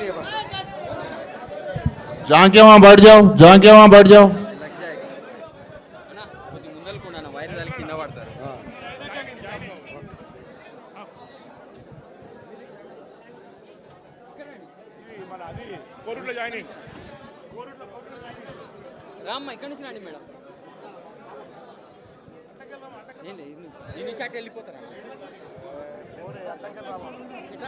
रानी है झांके वहाँ बैठ जाओ झांके वहाँ बैठ जाओ అన్న కొద్ది ముందలుకుండా వైర్ తల్లి కింద పడతారు రామ్మ ఇక్కడి నుంచి రండి మేడం ఏం లేదు, ఇది నుంచి ఈ నుంచి అటు వెళ్ళిపోతారా ఇట్లా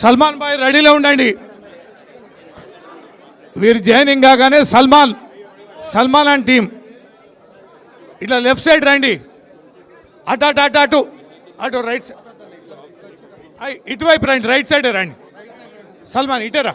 సల్మాన్ భాయ్ రెడీలో ఉండండి. వీరు జాయినింగ్ కాగానే సల్మాన్ సల్మాన్ అండ్ టీం ఇట్లా లెఫ్ట్ సైడ్ రండి. అటు అటు అటు అటు అటు రైట్ సైడ్. ఐ, ఇటువైపు రండి రైట్ సైడ్ రండి. సల్మాన్ ఇటరా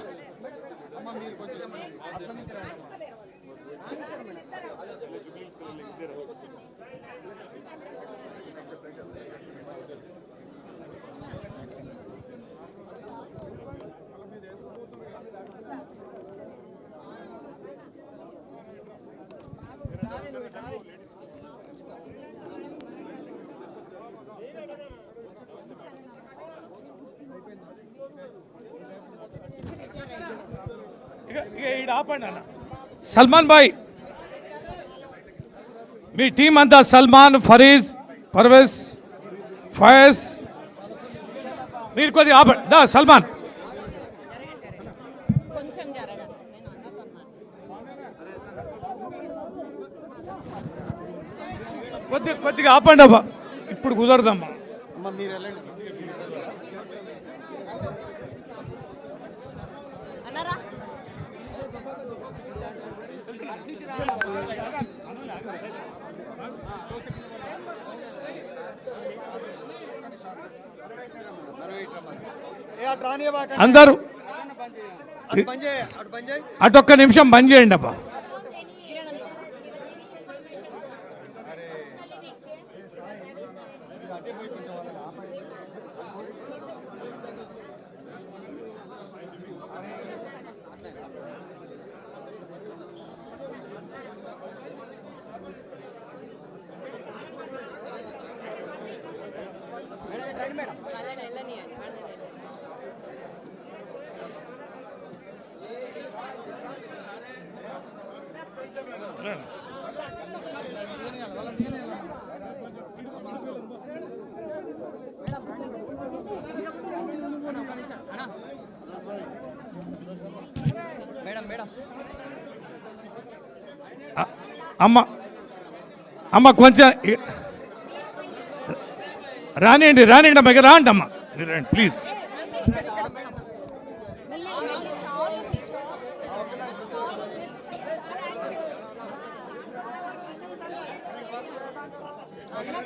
సల్మాన్ భాయ్. మీ టీం అంతా సల్మాన్ ఫరీజ్ పర్వేజ్ ఫయజ్. మీరు కొద్దిగా ఆపండి. దా సల్మాన్. కొద్ది కొద్దిగా ఆపండి అబ్బా ఇప్పుడు కుదరదమ్మా. అమ్మ మీరు వెళ్ళండి అన్నారా ఏ అటు రానియే బాక అందరూ. అటొక్క నిమిషం బంద్ చేయండి అబ్బా. అమ్మ అమ్మ కొంచెం ఇ- రానియండి రానియండి అమ్మ ఇక రాండి అమ్మ. రండి ప్లీజ్.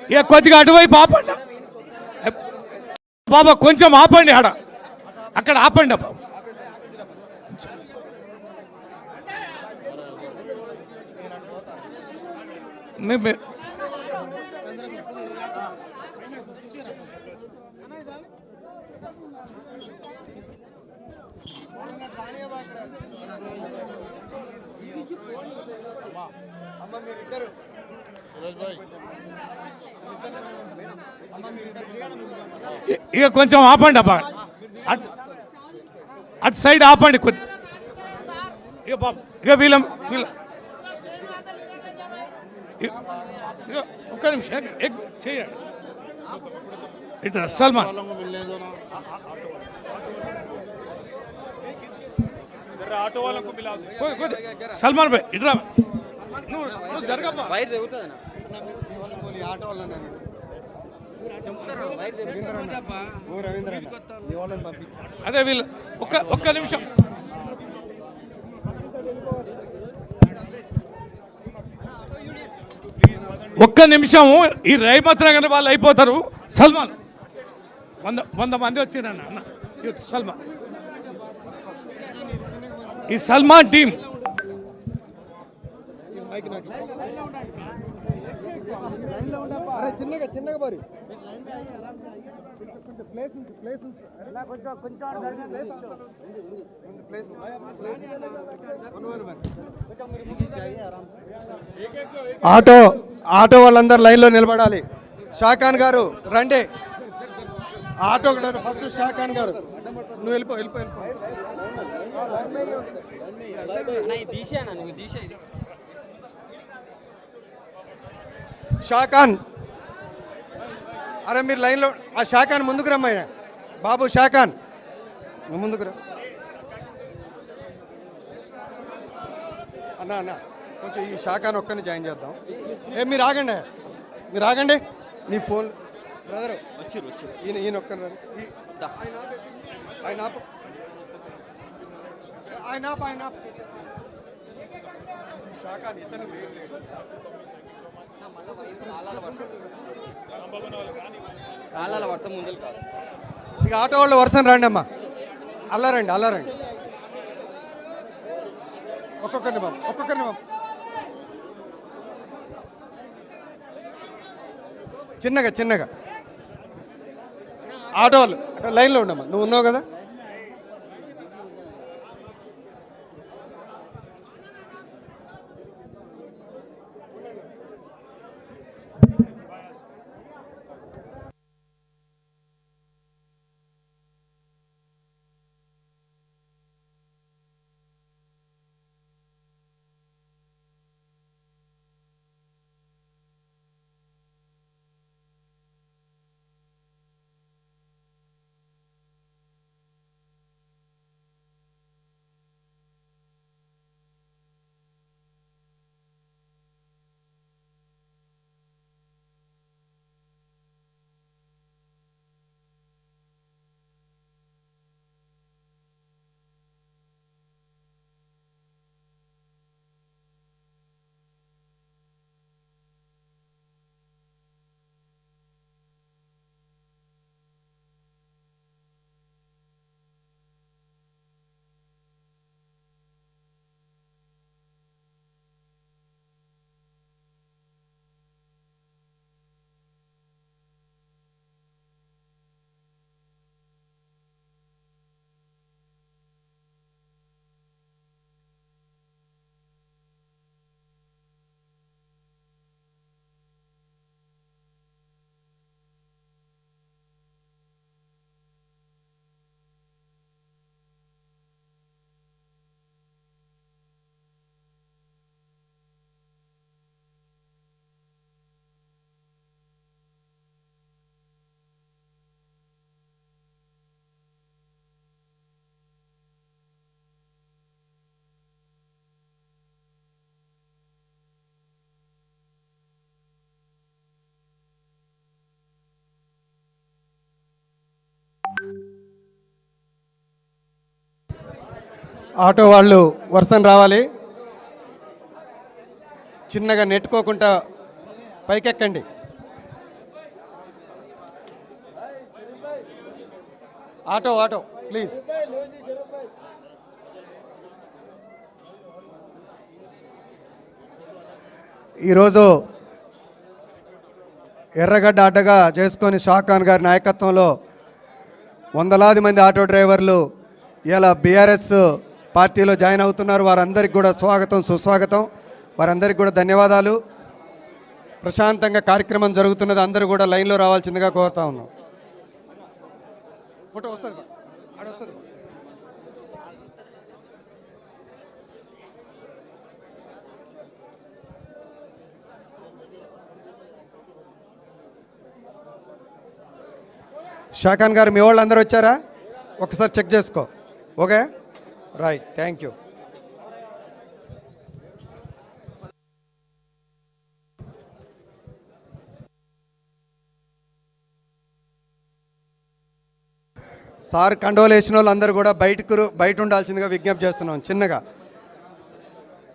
ఇక కొద్దిగా అటువైపు ఆపండి. బాబా కొంచెం ఆపండి ఆడ. అక్కడ ఆపండి బాబు మీ- మీ- అమ్మ మీరు ఇక కొంచెం ఆపండి అబ్బా. అటు అటు సైడ్ ఆపండి కొద్ది. ఇక బాబు ఇక వీళ్ళ వీళ్ళ ఒక్క నిమిషం ఎగ్ ఇట్లా సల్మాన్. సల్మాన్ భాయ్ ఇట్రా నువ్వు ఆటో అదే వీళ్ళు ఒక్క ఒక్క నిమిషం. ఒక్క నిమిషం ఈ రైమత్ నగర్ వాళ్ళు అయిపోతారు. సల్మాన్. వంద వంద మంది వచ్చిరన్న అన్న సల్మాన్. ఈ సల్మాన్ టీం. ఈ మైక్ నాకు ఇచ్చి. అరే చిన్నగా చిన్నగా మరి ప్లేస్ ఉంచు ప్లేస్ ఉంచు కొంచెం కొంచెం ప్లేస్ ప్లేస్ ఆటో ఆటో వాళ్ళందరూ లైన్లో నిలబడాలి. షాఖాన్ గారు రండి. ఆటో ఫస్ట్ షాఖాన్ గారు. నువ్వు వెళ్ళిపో వెళ్ళిపో షాఖాన్. అరే మీరు లైన్లో ఆ షాఖాన్ ముందుకు రమ్మయ్య బాబు షాఖాన్. నువ్వు ముందుకు రా. అన్నా అన్నా కొంచెం ఈ షాఖాన్ ఒక్కరిని జాయిన్ చేద్దాం. ఏ మీరు ఆగండి. మీరు ఆగండి. నీ ఫోన్. బ్రదర్ వచ్చిర్రు వచ్చిర్రు ఈయన ఈయన దా. ఆయన. ఆయన ఆపు. ఆయన ఆపు ఆయన ఆపు. షాఖాన్ ఇతను. కాలాల పడతా. ముందలు కాదు. ఇక ఆటో వాళ్ళు వరుసని రండి అమ్మా. అలా రండి అలా రండి ఒక్కొక్కరిని బాబు ఒక్కొక్కరిని బాబు చిన్నగా చిన్నగా. ఆటో వాళ్ళు లైన్లో ఉండమ్మా. నువ్వు ఉన్నావు కదా? ఆటో వాళ్ళు వరుసని రావాలి. చిన్నగా నెట్టుకోకుండా పైకెక్కండి. Auto auto please. ఈరోజు ఎర్రగడ్డ అడ్డగా చేసుకొని షాఖాన్ గారి నాయకత్వంలో వందలాది మంది ఆటో డ్రైవర్లు ఇలా బీఆర్ఎస్ పార్టీలో జాయిన్ అవుతున్నారు. వారందరికీ కూడా స్వాగతం సుస్వాగతం. వారందరికీ కూడా ధన్యవాదాలు. ప్రశాంతంగా కార్యక్రమం జరుగుతున్నది. అందరూ కూడా లైన్లో రావాల్సిందిగా కోరుతా ఉన్నాం. ఫోటో వస్తుంది వస్తుంది షాఖాన్ గారు మీ వాళ్ళు అందరూ వచ్చారా? ఒకసారి చెక్ చేసుకో. Okay? Right thank you sir కండోలేసిన వాళ్ళందరూ వాళ్ళు అందరూ కూడా బయటకు బయట ఉండాల్సిందిగా విజ్ఞప్తి చేస్తున్నాం చిన్నగా.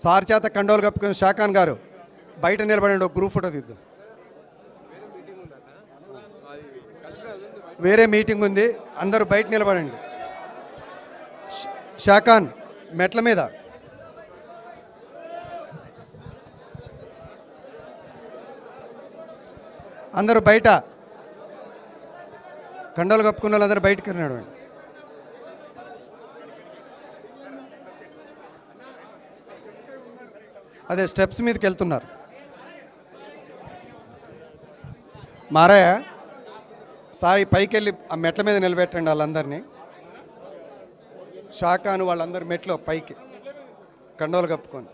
సార్ చేత కండోలు కప్పుకుని షాఖాన్ గారు బయట నిలబడండి ఒక గ్రూప్ ఫోటో తీద్దాం వేరే మీటింగ్ ఉంది అందరూ బయట నిలబడండి. షాకాన్ మెట్ల మీద. అందరూ బయట. కండలు కప్పుకున్న వాళ్ళందరూ బయటకు నడవండి అదే స్టెప్స్ మీదకి వెళ్తున్నారు. మారాయ? సాయి పైకి వెళ్ళి ఆ మెట్ల మీద నిలబెట్టండి వాళ్ళందరినీ. షాకాను వాళ్ళందరూ మెట్లో పైకి కండోలు కప్పుకొని.